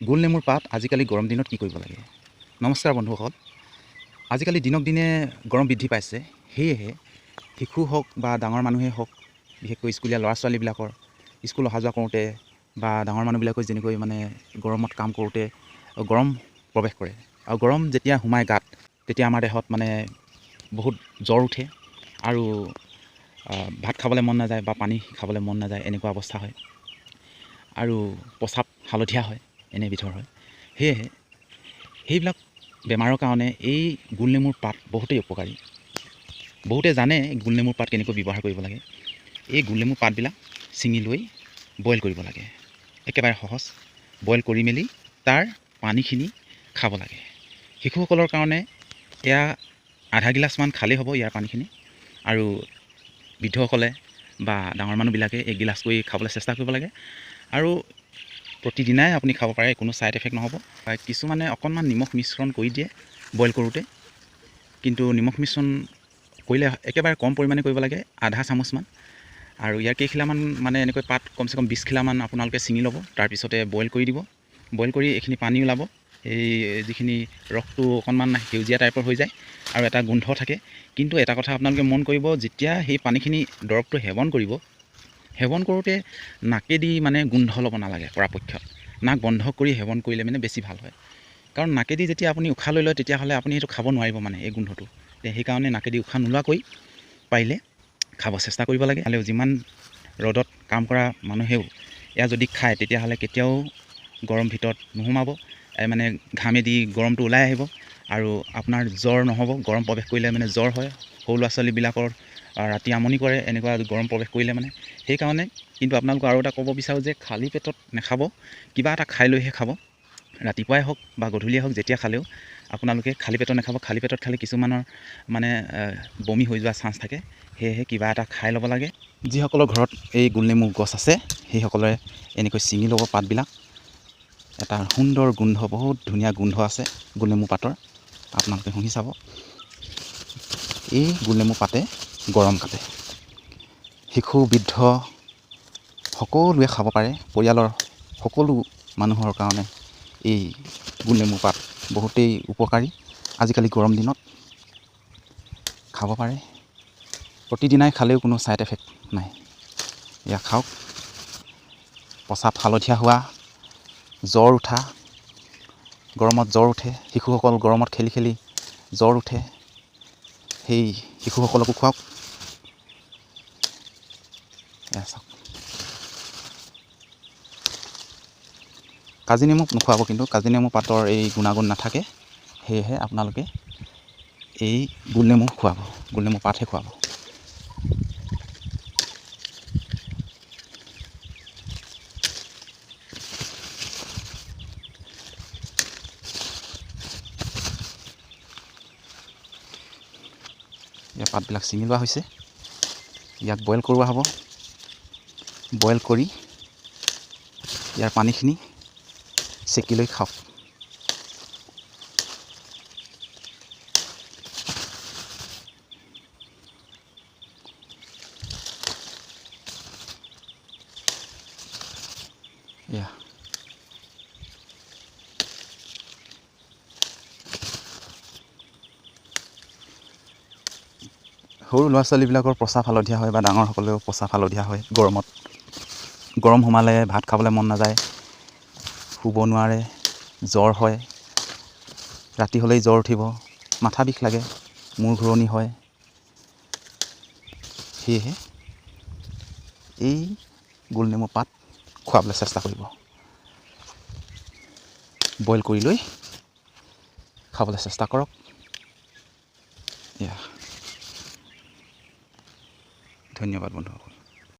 গোল নেমুৰ পাত আজিকালি গৰম দিনত কি কৰিব লাগে? নমস্কাৰ বন্ধুসকল আজিকালি দিনক দিনে গৰম বৃদ্ধি পাইছে। সেয়েহে শিশু হওক বা ডাঙৰ মানুহেই হওক বিশেষকৈ স্কুলীয়া ল'ৰা ছোৱালীবিলাকৰ স্কুল অহা যোৱা কৰোঁতে বা ডাঙৰ মানুহবিলাকে যেনেকৈ মানে গৰমত কাম কৰোঁতে গৰম প্ৰৱেশ কৰে। আৰু গৰম যেতিয়া সোমাই গাত তেতিয়া আমাৰ দেহত মানে বহুত জ্বৰ উঠে আৰু ভাত খাবলৈ মন নাযায় বা পানী খাবলৈ মন নাযায় এনেকুৱা অৱস্থা হয়। আৰু প্ৰস্ৰাৱ হালধীয়া হয়। এনেবিধৰ হয়। সেয়েহে সেইবিলাক বেমাৰৰ কাৰণে এই গোলনেমুৰ পাত বহুতেই উপকাৰী। বহুতে জানে গোলনেমুৰ পাত কেনেকৈ ব্যৱহাৰ কৰিব লাগে। এই গোলনেমুৰ পাতবিলাক ছিঙি লৈ বইল কৰিব লাগে। একেবাৰে সহজ। বইল কৰি মেলি তাৰ পানীখিনি খাব লাগে। শিশুসকলৰ কাৰণে এয়া আধা গিলাচমান খালেই হ'ব ইয়াৰ পানীখিনি। আৰু বৃদ্ধসকলে বা ডাঙৰ মানুহবিলাকে এগিলাচ কৰি খাবলৈ চেষ্টা কৰিব লাগে। আৰু প্ৰতিদিনাই আপুনি খাব পাৰে কোনো ছাইড এফেক্ট নহ'ব। কিছুমানে অকণমান নিমখ মিশ্ৰণ কৰি দিয়ে বইল কৰোঁতে। কিন্তু নিমখ মিশ্ৰণ কৰিলে একেবাৰে কম পৰিমাণে কৰিব লাগে আধা চামুচমান। আৰু ইয়াৰ কেইখিলামান মানে এনেকৈ পাত কমচে কম বিছখিলামান আপোনালোকে ছিঙি ল'ব তাৰপিছতে বইল কৰি দিব। বইল কৰি এইখিনি পানী ওলাব এই যিখিনি ৰসটো অকণমান সেউজীয়া টাইপৰ হৈ যায় আৰু এটা গোন্ধ থাকে। কিন্তু এটা কথা আপোনালোকে মন কৰিব যেতিয়া সেই পানীখিনি দৰৱটো সেৱন কৰিব সেৱন কৰোঁতে নাকেদি মানে গোন্ধ ল'ব নালাগে পৰাপক্ষত। নাক বন্ধ কৰি সেৱন কৰিলে মানে বেছি ভাল হয়। কাৰণ নাকেদি যেতিয়া আপুনি উশাহ লৈ লয় তেতিয়াহ'লে আপুনি সেইটো খাব নোৱাৰিব মানে এই গোন্ধটো। সেইকাৰণে নাকেদি উশাহ নোলোৱাকৈ পাৰিলে খাব চেষ্টা কৰিব লাগে। হ'লেও যিমান ৰ'দত কাম কৰা মানুহেও এয়া যদি খায় তেতিয়াহ'লে কেতিয়াও গৰম ভিতৰত নোসোমাব। মানে ঘামেদি গৰমটো ওলাই আহিব। আৰু আপোনাৰ জ্বৰ নহ'ব গৰম প্ৰৱেশ কৰিলে মানে জ্বৰ হয়। সৰু ল'ৰা ছোৱালীবিলাকৰ ৰাতি আমনি কৰে এনেকুৱা গৰম প্ৰৱেশ কৰিলে মানে। সেইকাৰণে কিন্তু আপোনালোকক আৰু এটা ক'ব বিচাৰোঁ যে খালী পেটত নাখাব কিবা এটা খাই লৈহে খাব। ৰাতিপুৱাই হওক বা গধূলিয়ে হওক যেতিয়া খালেও আপোনালোকে খালী পেটত নাখাব। খালী পেটত খালে কিছুমানৰ মানে বমি হৈ যোৱা চান্স থাকে। সেয়েহে কিবা এটা খাই ল'ব লাগে। যিসকলৰ ঘৰত এই গোলনেমু গছ আছে সেইসকলে এনেকৈ ছিঙি ল'ব পাতবিলাক। এটা সুন্দৰ গোন্ধ বহুত ধুনীয়া গোন্ধ আছে গোলনেমু পাতৰ। আপোনালোকে শুহি চাব। এই গোলনেমু পাতে গৰম কাটে শিশু বৃদ্ধ সকলোৱে খাব পাৰে। পৰিয়ালৰ সকলো মানুহৰ কাৰণে এই গোলনেমু পাত বহুতেই উপকাৰী। আজিকালি গৰম দিনত খাব পাৰে। প্ৰতিদিনাই খালেও কোনো ছাইড এফেক্ট নাই। এয়া খাওক। প্ৰস্ৰাৱ হালধীয়া হোৱা জ্বৰ উঠা গৰমত জ্বৰ উঠে শিশুসকল গৰমত খেলি খেলি জ্বৰ উঠে। সেই শিশুসকলকো খুৱাওক। চাওক কাজি নেমু নোখোৱাব কিন্তু কাজি নেমু পাতৰ এই গুণাগুণ নাথাকে। সেয়েহে আপোনালোকে এই গোলনেমু খুৱাব গোলনেমু পাতহে খুৱাব। ইয়াৰ পাতবিলাক ছিঙি লোৱা হৈছে। ইয়াক বইল কৰোৱা হ'ব। বইল কৰি ইয়াৰ পানীখিনি চেকি লৈ খাওক সৰু ল'ৰা ছোৱালীবিলাকৰ প্ৰস্ৰাৱ হালধীয়া হয় বা ডাঙৰসকলেও প্ৰস্ৰাৱ হালধীয়া হয় গৰমত। গৰম সোমালে ভাত খাবলৈ মন নাযায় শুব নোৱাৰে জ্বৰ হয়। ৰাতি হ'লেই জ্বৰ উঠিব মাথা বিষ লাগে মূৰ ঘূৰণি হয়। সেয়েহে এই গোলনেমু পাত খুৱাবলৈ চেষ্টা কৰিব। বইল কৰি লৈ খাবলৈ চেষ্টা কৰক। ধন্যবাদ বন্ধুসকল।